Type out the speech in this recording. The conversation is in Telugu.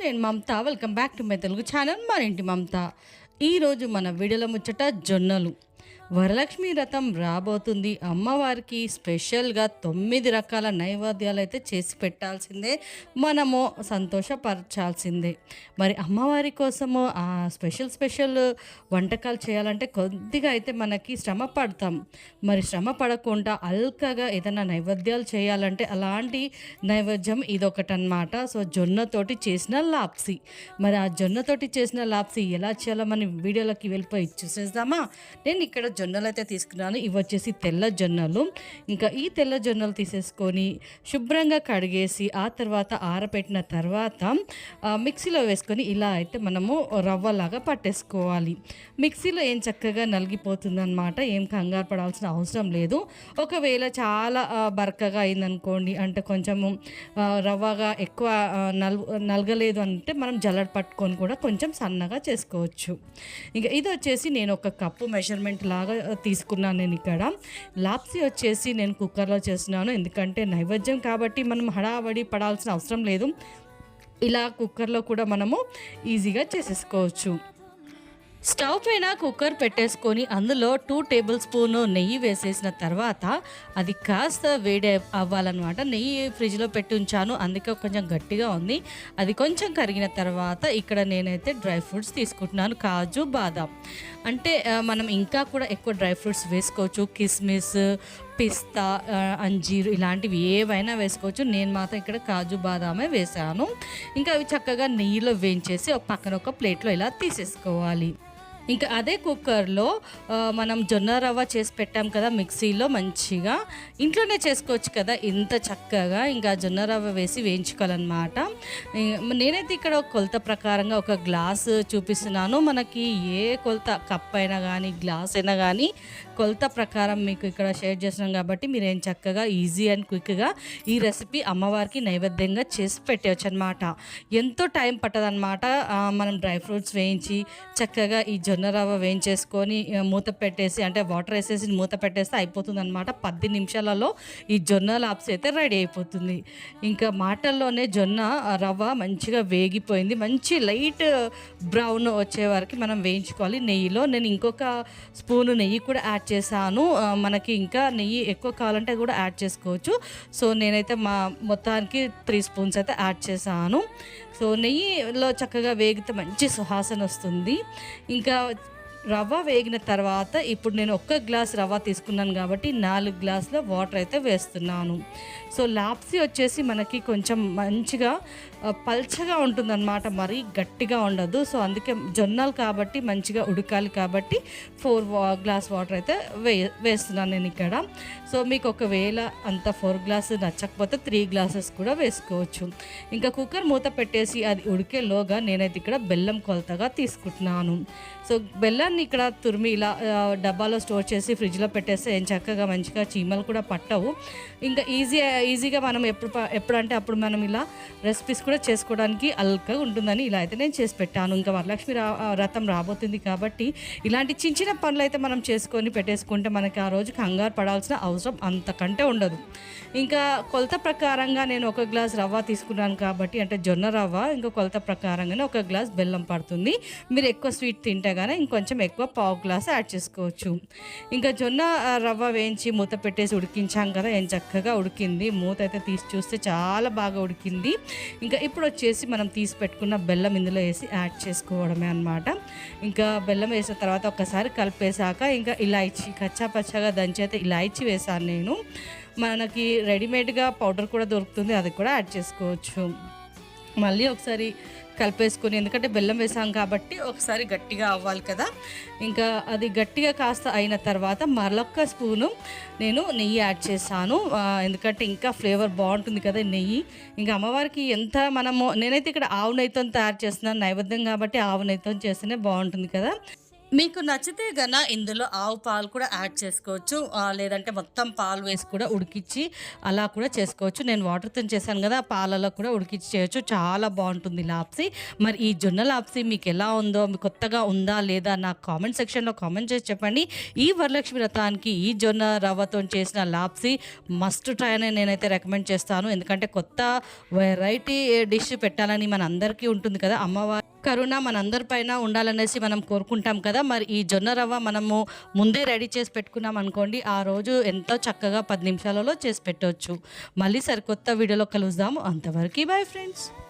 నేను Mamata. Welcome back to my Telugu channel. మన ఇంటి మమత ఈరోజు మన విడల ముచ్చట జొన్నలు. వరలక్ష్మి రథం రాబోతుంది. అమ్మవారికి స్పెషల్గా తొమ్మిది రకాల నైవేద్యాలు అయితే చేసి పెట్టాల్సిందే. మనము సంతోషపరచాల్సిందే. మరి అమ్మవారి కోసము ఆ స్పెషల్ స్పెషల్ వంటకాలు చేయాలంటే కొద్దిగా అయితే మనకి శ్రమ పడతాం. మరి శ్రమ పడకుండా అల్కగా ఏదైనా నైవేద్యాలు చేయాలంటే అలాంటి నైవేద్యం ఇదొకటనమాట సో జొన్నతోటి చేసిన లాప్సీ. మరి ఆ జొన్నతోటి చేసిన లాప్సీ ఎలా చేయాలో మనం వీడియోలోకి వెళ్ళిపోయి చూసేద్దామా? నేను ఇక్కడ జొన్నలు అయితే తీసుకున్నాను. ఇవి వచ్చేసి తెల్ల జొన్నలు. ఇంకా ఈ తెల్ల జొన్నలు తీసేసుకొని శుభ్రంగా కడిగేసి ఆ తర్వాత ఆరబెట్టిన తర్వాత మిక్సీలో వేసుకొని ఇలా అయితే మనము రవ్వలాగా పట్టేసుకోవాలి. మిక్సీలో ఏం చక్కగా నలిగిపోతుందన్నమాట. ఏం కంగారు పడాల్సిన అవసరం లేదు. ఒకవేళ చాలా బరకగా అయిందనుకోండి అంటే కొంచెము రవ్వగా ఎక్కువ నల్ నలగలేదు అంటే మనం జల్లడ పట్టుకొని కూడా కొంచెం సన్నగా చేసుకోవచ్చు. ఇంకా ఇది వచ్చేసి నేను ఒక కప్పు మెజర్మెంట్ లాగా ఆ, తీసుకున్నాను నేను ఇక్కడ. లాప్సీ వచ్చేసి నేను కుక్కర్లో చేస్తున్నాను. ఎందుకంటే నైవేద్యం కాబట్టి మనం హడావడి పడాల్సిన అవసరం లేదు. ఇలా కుక్కర్లో కూడా మనము ఈజీగా చేసేసుకోవచ్చు. స్టవ్ పైన కుక్కర్ పెట్టేసుకొని అందులో టూ టేబుల్ స్పూన్ నెయ్యి వేసేసిన తర్వాత అది కాస్త వేడి అవ్వాలన్నమాట. నెయ్యి ఫ్రిడ్జ్లో పెట్టి ఉంచాను. అందుకే కొంచెం గట్టిగా ఉంది. అది కొంచెం కరిగిన తర్వాత ఇక్కడ నేనైతే డ్రై ఫ్రూట్స్ తీసుకుంటున్నాను. కాజు బాదాం. అంటే మనం ఇంకా కూడా ఎక్కువ డ్రై ఫ్రూట్స్ వేసుకోవచ్చు. కిస్మిస్ పిస్తా అంజీరు ఇలాంటివి ఏవైనా వేసుకోవచ్చు. నేను మాత్రం ఇక్కడ కాజు బాదామే వేసాను ఇంకా అవి చక్కగా నెయ్యిలో వేయించేసి ఒక పక్కన ఒక ప్లేట్లో ఇలా తీసేసుకోవాలి. ఇంకా అదే కుక్కర్లో మనం జొన్న రవ్వ చేసి పెట్టాం కదా మిక్సీలో మంచిగా. ఇంట్లోనే చేసుకోవచ్చు కదా ఇంత చక్కగా. ఇంకా జొన్న రవ్వ వేసి వేయించుకోవాలన్నమాట. నేనైతే ఇక్కడ ఒక కొలత ప్రకారంగా ఒక గ్లాస్ చూపిస్తున్నాను. మనకి ఏ కొలత కప్ అయినా కానీ గ్లాస్ అయినా కానీ కొలత ప్రకారం మీకు ఇక్కడ షేర్ చేస్తున్నాం కాబట్టి మీరు ఏం చక్కగా ఈజీ అండ్ క్విక్గా ఈ రెసిపీ అమ్మవారికి నైవేద్యంగా చేసి పెట్టవచ్చు అనమాట ఎంతో టైం పట్టదనమాట మనం డ్రై ఫ్రూట్స్ వేయించి చక్కగా ఈ జొన్న రవ్వ వేయించేసుకొని మూత పెట్టేసి అంటే వాటర్ వేసేసి మూత పెట్టేస్తే అయిపోతుంది అనమాట పది నిమిషాలలో ఈ జొన్న లాప్స్ అయితే రెడీ అయిపోతుంది. ఇంకా మాటల్లోనే జొన్న రవ్వ మంచిగా వేగిపోయింది. మంచి లైట్ బ్రౌన్ వచ్చే వరకు మనం వేయించుకోవాలి. నెయ్యిలో నేను ఇంకొక స్పూన్ నెయ్యి కూడా యాడ్ చేశాను. మనకి ఇంకా నెయ్యి ఎక్కువ కావాలంటే కూడా యాడ్ చేసుకోవచ్చు. సో నేనైతే మా మొత్తానికి త్రీ స్పూన్స్ అయితే యాడ్ చేశాను. సో నెయ్యిలో చక్కగా వేగితే మంచి సుహాసన వస్తుంది. ఇంకా రవ్వ వేగిన తర్వాత ఇప్పుడు నేను ఒక్క గ్లాస్ రవ్వ తీసుకున్నాను కాబట్టి నాలుగు గ్లాసుల వాటర్ అయితే వేస్తున్నాను. సో లాప్సీ వచ్చేసి మనకి కొంచెం మంచిగా పల్చగా ఉంటుందన్నమాట. మరీ గట్టిగా ఉండదు. సో అందుకే జొన్నలు కాబట్టి మంచిగా ఉడకాలి కాబట్టి ఫోర్ గ్లాస్ వాటర్ అయితే వే వేస్తున్నాను నేను ఇక్కడ. సో మీకు ఒకవేళ అంత ఫోర్ గ్లాస్ నచ్చకపోతే త్రీ గ్లాసెస్ కూడా వేసుకోవచ్చు. ఇంకా కుక్కర్ మూత పెట్టేసి అది ఉడికేలోగా నేనైతే ఇక్కడ బెల్లం కొలతగా తీసుకుంటున్నాను. సో బెల్లం దాన్ని ఇక్కడ తురిమి ఇలా డబ్బాలో స్టోర్ చేసి ఫ్రిడ్జ్లో పెట్టేస్తే ఏం చక్కగా మంచిగా చీమలు కూడా పట్టవు. ఇంకా ఈజీ ఈజీగా మనం ఎప్పుడు ఎప్పుడంటే అప్పుడు మనం ఇలా రెసిపీస్ కూడా చేసుకోవడానికి అల్కగా ఉంటుందని ఇలా అయితే నేను చేసి పెట్టాను. ఇంకా వరలక్ష్మి రా ఆ, వ్రతం రాబోతుంది కాబట్టి ఇలాంటి చిన్న చిన్న పనులు అయితే మనం చేసుకొని పెట్టేసుకుంటే మనకి ఆ రోజు కంగారు పడాల్సిన అవసరం అంతకంటే ఉండదు. ఇంకా కొలత ప్రకారంగా నేను ఒక గ్లాస్ రవ్వ తీసుకున్నాను కాబట్టి అంటే జొన్న రవ్వ ఇంకా కొలత ప్రకారంగానే ఒక గ్లాస్ బెల్లం పడుతుంది. మీరు ఎక్కువ స్వీట్ తింటే కానీ ఇంకొంచెం ఎక్కువ పావు గ్లాస్ యాడ్ చేసుకోవచ్చు. ఇంకా జొన్న రవ్వ వేయించి మూత పెట్టేసి ఉడికించాం కదా ఏం చక్కగా ఉడికింది. మూత అయితే తీసి చూస్తే చాలా బాగా ఉడికింది. ఇంకా ఇప్పుడు వచ్చేసి మనం తీసి పెట్టుకున్న బెల్లం ఇందులో వేసి యాడ్ చేసుకోవడమే అనమాట ఇంకా బెల్లం వేసిన తర్వాత ఒకసారి కలిపేశాక ఇంకా ఇలాయచి కచ్చా పచ్చగా దంచి అయితే ఇలాయచి వేసాను నేను. మనకి రెడీమేడ్గా పౌడర్ కూడా దొరుకుతుంది అది కూడా యాడ్ చేసుకోవచ్చు. మళ్ళీ ఒకసారి కలిపేసుకుని ఎందుకంటే బెల్లం వేసాం కాబట్టి ఒకసారి గట్టిగా అవ్వాలి కదా. ఇంకా అది గట్టిగా కాస్త అయిన తర్వాత మరొక్క స్పూను నేను నెయ్యి యాడ్ చేశాను. ఎందుకంటే ఇంకా ఫ్లేవర్ బాగుంటుంది కదా నెయ్యి. ఇంకా అమ్మవారికి ఎంత మనము నేనైతే ఇక్కడ ఆవు నెయ్యితో తయారు చేస్తున్నాను నైవేద్యం కాబట్టి ఆవు నెయ్యితో చేస్తేనే బాగుంటుంది కదా. మీకు నచ్చితే గన ఇందులో ఆవు పాలు కూడా యాడ్ చేసుకోవచ్చు. లేదంటే మొత్తం పాలు వేసి కూడా ఉడికిచ్చి అలా కూడా చేసుకోవచ్చు. నేను వాటర్తో చేశాను కదా పాలలో కూడా ఉడికిచ్చి చేయొచ్చు. చాలా బాగుంటుంది లాప్సీ. మరి ఈ జొన్న లాప్సీ మీకు ఎలా ఉందో మీకు కొత్తగా ఉందా లేదా నాకు కామెంట్ సెక్షన్లో కామెంట్ చేసి చెప్పండి. ఈ వరలక్ష్మి వ్రతానికి ఈ జొన్న రవ్వతో చేసిన లాప్సీ మస్ట్ ట్రై అని నేనైతే రికమెండ్ చేస్తాను. ఎందుకంటే కొత్త వెరైటీ డిష్ పెట్టాలని మన అందరికీ ఉంటుంది కదా అమ్మవారి కరుణ మనందరిపైన ఉండాలనేసి మనం కోరుకుంటాం కదా. మరి ఈ జొన్న రవ్వ మనము ముందే రెడీ చేసి పెట్టుకున్నాం అనుకోండి ఆ రోజు ఎంతో చక్కగా పది నిమిషాలలో చేసి పెట్టవచ్చు మళ్ళీ సరికొత్త వీడియోలో కలుద్దాము. అంతవరకు బాయ్ ఫ్రెండ్స్.